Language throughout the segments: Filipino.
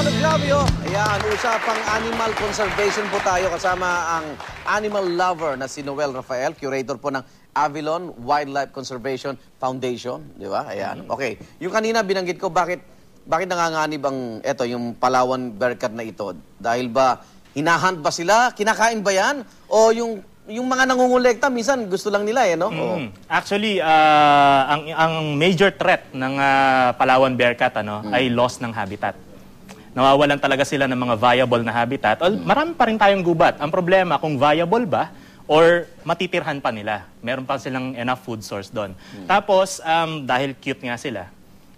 Carlos Gravio. Ayan, usapang animal conservation po tayo kasama ang animal lover na si Noel Rafael, curator po ng Avalon Wildlife Conservation Foundation, di ba? Ayan. Okay. Yung kanina binanggit ko bakit bakit nanganganib ang eto yung Palawan bearcat na ito? Dahil ba hinahunt ba sila? Kinakain ba yan? O yung yung mga nangungulekta minsan gusto lang nila eh, no? Mm. Actually, ah, ang ang major threat ng ah, Palawan bearcat ano Mm. ay loss ng habitat. Nawawalan talaga sila ng mga viable na habitat. Al- marami pa rin tayong gubat. Ang problema kung viable ba or matitirhan pa nila. Meron pa silang enough food source doon. Mm. Tapos um, dahil cute nga sila,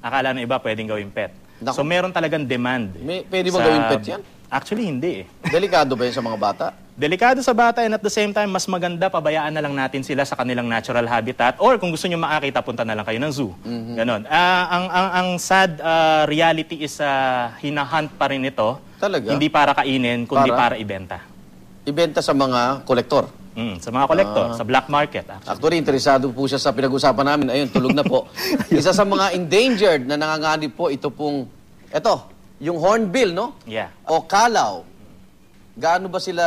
akala ng iba pwedeng gawing pet. Naku. So meron talagang demand. May- pwede ba gawing pet yan? Actually, hindi eh. Delikado ba yun sa mga bata? Delikado sa bata and at the same time, mas maganda pabayaan na lang natin sila sa kanilang natural habitat or kung gusto nyo makakita, punta na lang kayo ng zoo. Ganon. Ah, ang, ang, ang sad ah, reality is ah, hinahunt pa rin ito. Talaga? Hindi para kainin, kundi Para? para, ibenta. Ibenta sa mga kolektor. Mm, sa mga kolektor, sa black market. Actually. Actually, interesado po siya sa pinag-usapan namin. Ayun, tulog na po. Isa sa mga endangered na nanganganib po, ito pong, eto, yung hornbill, no? Yeah. O kalaw. Gaano ba sila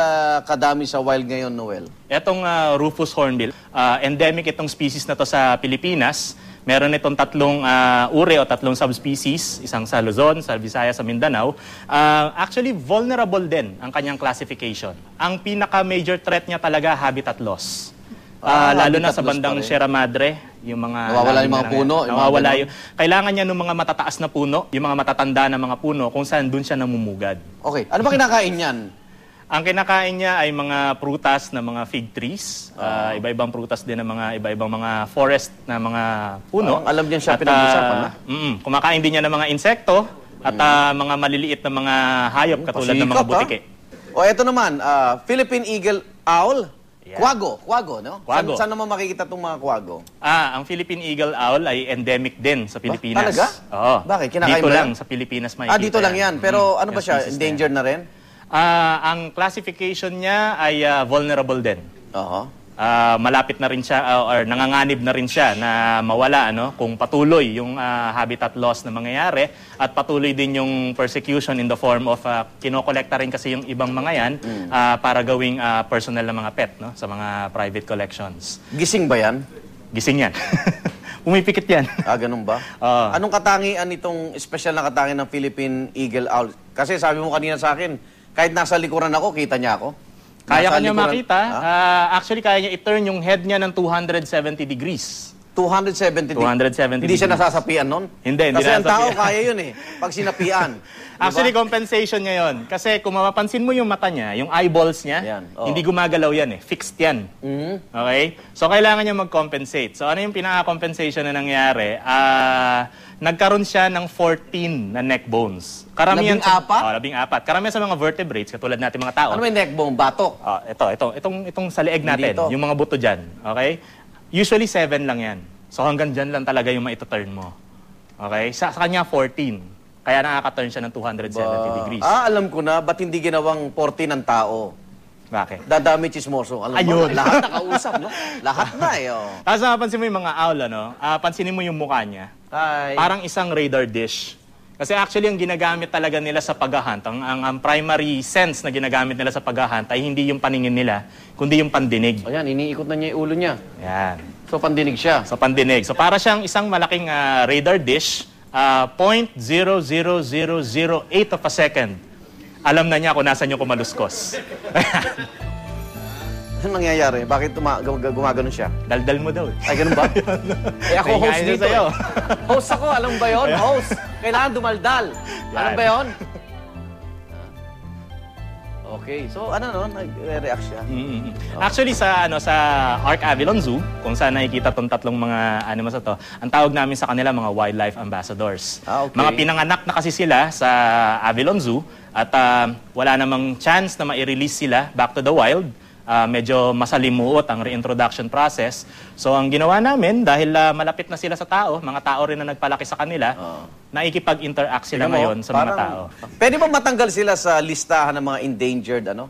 kadami sa wild ngayon, Noel? Etong ah, Rufus hornbill, ah, endemic itong species na to sa Pilipinas. Meron itong tatlong ah, uri o tatlong subspecies, isang sa Luzon, sa Visayas, sa Mindanao. Ah, actually, vulnerable din ang kanyang classification. Ang pinaka-major threat niya talaga, habitat loss. Ah, Ah, lalo na sa bandang rin. Sierra Madre, yung mga... Nawawala yung mga na- puno, yung mga Nawawala yung... Kailangan niya ng mga matataas na puno, yung mga matatanda na mga puno, kung saan dun siya namumugad. Okay, ano ba kinakain yan? Ang kinakain niya ay mga prutas na mga fig trees, ah, iba-ibang prutas din ng mga iba-ibang mga forest na mga puno. Parang alam niyan siya At, pinag-usapan, ah, mm, kumakain din niya ng mga insekto at ah, mga maliliit na mga hayop katulad ng mga Pasikap, ha? butike. O eto naman, ah, Philippine Eagle Owl. Yeah. Kwago, kwago, no? Saan, Kwago. saan naman makikita itong mga kwago? Ah, ang Philippine Eagle Owl ay endemic din sa Pilipinas. talaga? Oo. Bakit? Kinakain Dito ba lang sa Pilipinas makikita Ah, dito lang yan. Pero Mm, ano ba siya? Endangered na rin? Ah, ang classification niya ay ah, vulnerable din. Oo. Ah, malapit na rin siya ah, or nanganganib na rin siya na mawala ano kung patuloy yung ah, habitat loss na mangyayari at patuloy din yung persecution in the form of uh, kinokolekta rin kasi yung ibang mga yan ah, para gawing ah, personal na mga pet no sa mga private collections. Gising ba yan? Gising yan. Pumipikit yan. Ah, ganun ba? Oo. Anong katangian nitong special na katangian ng Philippine Eagle Owl? Kasi sabi mo kanina sa akin, kahit nasa likuran ako, kita niya ako. Kaya Nasa kanya likuran- makita. Ha? ah, actually, kaya niya i-turn yung head niya ng 270 degrees. 270 270 Hindi siya degrees. nasasapian nun? Hindi, hindi Kasi ang tao nasasapian. kaya yun eh. Pag sinapian. Actually, compensation niya yun. Kasi kung mapapansin mo yung mata niya, yung eyeballs niya, Yan, oo. hindi gumagalaw yan eh. Fixed yan. Mhm. Okay? So, kailangan niya mag-compensate. So, ano yung pinaka-compensation na nangyari? Ah, nagkaroon siya ng 14 na neck bones. Labing sa, apat? Oh, labing apat. Karamihan sa mga vertebrates, katulad natin mga tao. Ano may neck bone? Batok. Ah, ito, ito, itong, itong sa leeg natin, Dito. yung mga buto dyan. Okay? Usually, 7 lang yan. So, hanggang dyan lang talaga yung maito-turn mo. Okay? Sa, sa kanya, 14. Kaya nakaka-turn siya ng 270 degrees. Ah, alam ko na. Ba't hindi ginawang 40 ng tao? Bakit? Dadami chismoso. Alam Ayun. mo, lahat nakausap, no? Lahat na eh. Oh. Tapos napansin mo yung mga owl, ano? Ah, pansinin mo yung mukha niya. Hi. Parang isang radar dish. Kasi actually, ang ginagamit talaga nila sa paghahunt, ang, ang, ang primary sense na ginagamit nila sa paghahunt ay hindi yung paningin nila, kundi yung pandinig. Ayan, iniikot na niya yung ulo niya. Yan. So, pandinig siya. So, pandinig. So, para siyang isang malaking ah, radar dish, ah, 0.00008 of a second. Alam na niya kung nasan yung kumaluskos. Ano nangyayari? Bakit tuma- gum- gum- gumagano siya? Daldal mo daw. eh. Ay, ganun ba? eh, ako host kain na dito. sa'yo. eh. host ako, alam ba yon? Host. Kailangan dumaldal. Alam Yan. ba yon? Okay. So, ano no? Nag-react siya. Mm-mm. Actually sa ano sa Arc Avalon Zoo, kung saan nakikita tong tatlong mga animals na to, ang tawag namin sa kanila mga wildlife ambassadors. Ah, okay. Mga pinanganak na kasi sila sa Avalon Zoo at ah, wala namang chance na ma-release sila back to the wild. Ah, medyo masalimuot ang reintroduction process. So ang ginawa namin dahil ah, malapit na sila sa tao, mga tao rin na nagpalaki sa kanila, naikipag-interact Tingnan sila mo, ngayon sa mga parang- tao. Pwede ba matanggal sila sa listahan ng mga endangered, ano?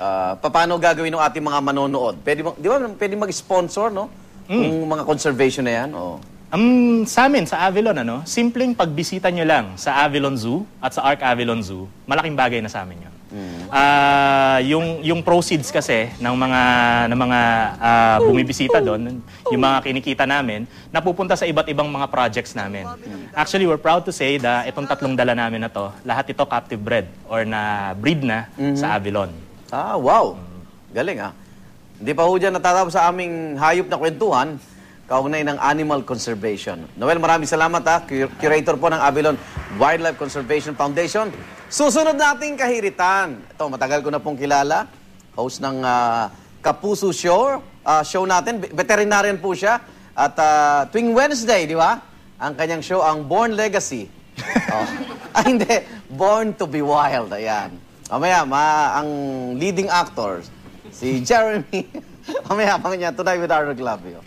Ah, paano gagawin ng ating mga manonood? Pwede, mo- di ba, pwede mag-sponsor, no? Mm. Kung mga conservation na yan, oh. Um, sa amin, sa Avilon, ano, simpleng pagbisita nyo lang sa Avilon Zoo at sa Arc Avilon Zoo, malaking bagay na sa amin yun. Ah, yung yung proceeds kasi ng mga ng mga ah, bumibisita doon, yung mga kinikita namin, napupunta sa iba't ibang mga projects namin. Actually, we're proud to say that itong tatlong dala namin na to, lahat ito captive bred or na breed na sa Avilon. Ah, wow. Galing ah. Hindi pa ho dyan natatapos sa aming hayop na kwentuhan, kaugnay ng animal conservation. Noel, maraming salamat ha. Cur- Curator po ng Avalon Wildlife Conservation Foundation. Susunod nating kahiritan. Ito, matagal ko na pong kilala. Host ng ah, Kapuso Show. ah, show natin. Veterinarian po siya. At ah, tuwing Wednesday, di ba? Ang kanyang show, ang Born Legacy. oh. Ay, hindi. Born to be Wild. Ayan. Mamaya, ma ang leading actor, si Jeremy. Mamaya, pang niya, tonight with Arnold Clavio.